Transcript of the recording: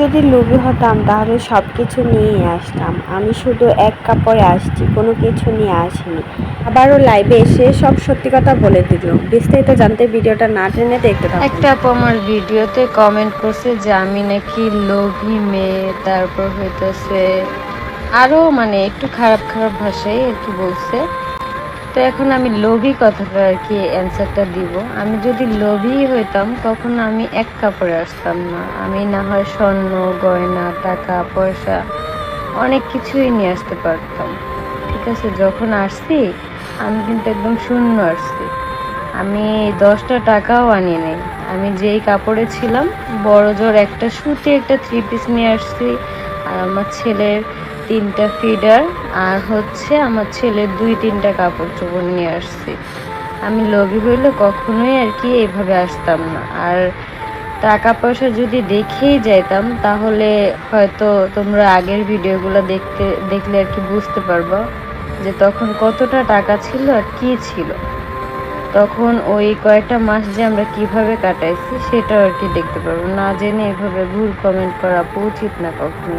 যদি লোভী হতাম, তাহলে সব কিছু নিয়েই আসতাম। আমি শুধু এক কাপড়ে আসছি, কোনো কিছু নিয়ে আসিনি। আবারও লাইভে এসে সব সত্যি কথা বলে দিল। বিস্তারিত জানতে ভিডিওটা না টেনে দেখতে থাকুন। একটা আপু আমার ভিডিওতে কমেন্ট করছে যে, আমি নাকি লোভী মেয়ে, তারপর হইতেছে আরও মানে একটু খারাপ খারাপ ভাষায় আর কি বলছে। তো এখন আমি লোভী কথাটা আর কি অ্যান্সারটা দিব। আমি যদি লোভী হইতাম, তখন আমি এক কাপড়ে আসতাম না। আমি না হয় স্বর্ণ, গয়না, টাকা, পয়সা, অনেক কিছুই নিয়ে আসতে পারতাম। ঠিক আছে, যখন আসছি, আমি কিন্তু একদম শূন্য আসছি। আমি দশটা টাকাও আনি নাই। আমি যেই কাপড়ে ছিলাম বড় জোর একটা সুতি, একটা থ্রি পিস নিয়ে আসছি। আর আমার ছেলের তিনটা ফিডার আর হচ্ছে আমার ছেলের দুই তিনটা কাপড় চোপড় নিয়ে আসছি। আমি লোভী হইলে কখনোই আর কি এইভাবে আসতাম না। আর টাকা পয়সা যদি দেখেই যাইতাম, তাহলে হয়তো তোমরা আগের ভিডিওগুলো দেখতে, দেখলে আর কি বুঝতে পারব যে তখন কতটা টাকা ছিল আর কি ছিল। তখন ওই কয়েকটা মাস যে আমরা কীভাবে কাটাইছি, সেটাও আর কি দেখতে পারব। না জেনে এভাবে ভুল কমেন্ট করা উচিত না কখনো।